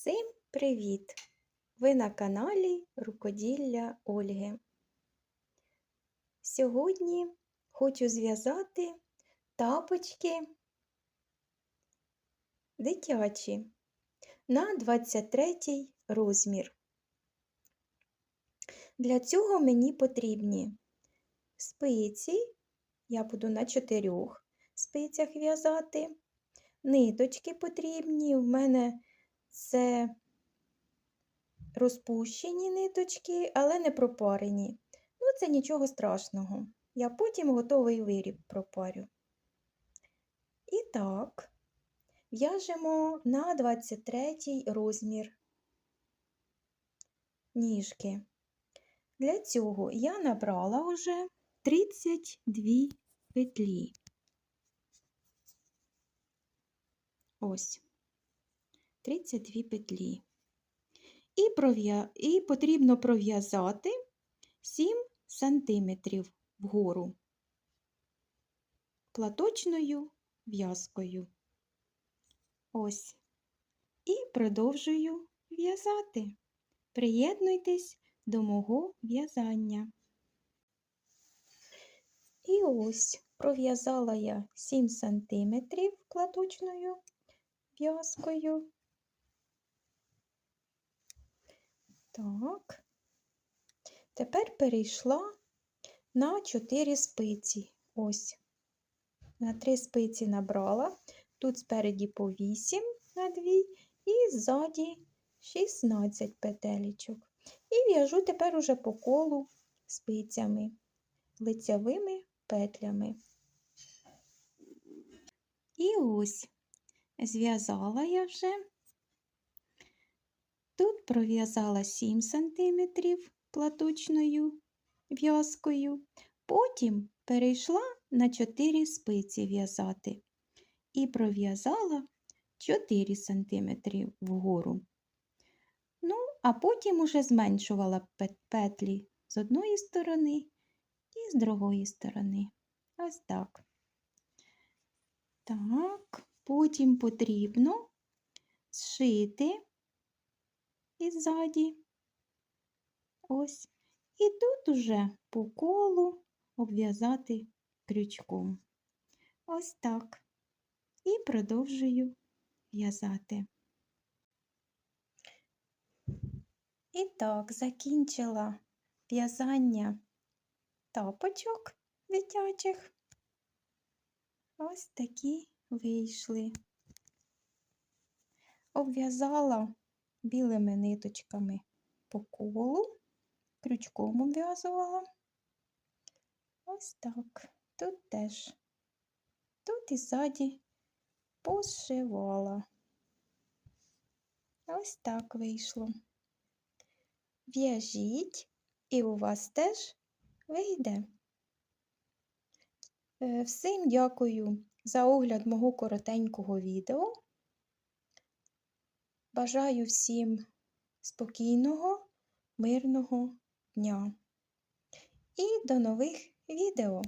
Всім привіт! Ви на каналі Рукоділля Ольги. Сьогодні хочу зв'язати тапочки дитячі на 23 розмір. Для цього мені потрібні спиці, я буду на чотирьох спицях в'язати, ниточки потрібні, в мене це розпущені ниточки, але не пропарені. Ну, це нічого страшного. Я потім готовий виріб пропарю. І так, в'яжемо на 23 розмір ніжки. Для цього я набрала вже 32 петлі. Ось. 32 петлі. І. І потрібно пров'язати 7 сантиметрів вгору платочною в'язкою. Ось. І продовжую в'язати. Приєднуйтесь до мого в'язання. І ось пров'язала я 7 сантиметрів платочною в'язкою. Так, тепер перейшла на 4 спиці. Ось, на 3 спиці набрала, тут спереді по 8 на 2 і ззаді 16 петелечок. І в'яжу тепер уже по колу спицями, лицевими петлями. І ось зв'язала я вже Тут пров'язала 7 см платочною в'язкою, потім перейшла на 4 спиці в'язати і пров'язала 4 см вгору. Ну, а потім уже зменшувала петлі з одної сторони і з другої сторони. Ось так. Так, потім потрібно зшити і ззаді. Ось. І тут уже по колу обв'язати крючком. Ось так. І продовжую в'язати. І так, закінчила в'язання тапочок дитячих. Ось такі вийшли. Обв'язала білими ниточками по колу, крючком обв'язувала. Ось так. Тут теж, тут і ззаді пошивала. Ось так вийшло. В'яжіть, і у вас теж вийде. Е, всім дякую за огляд мого коротенького відео. Бажаю всім спокійного, мирного дня і до нових відео!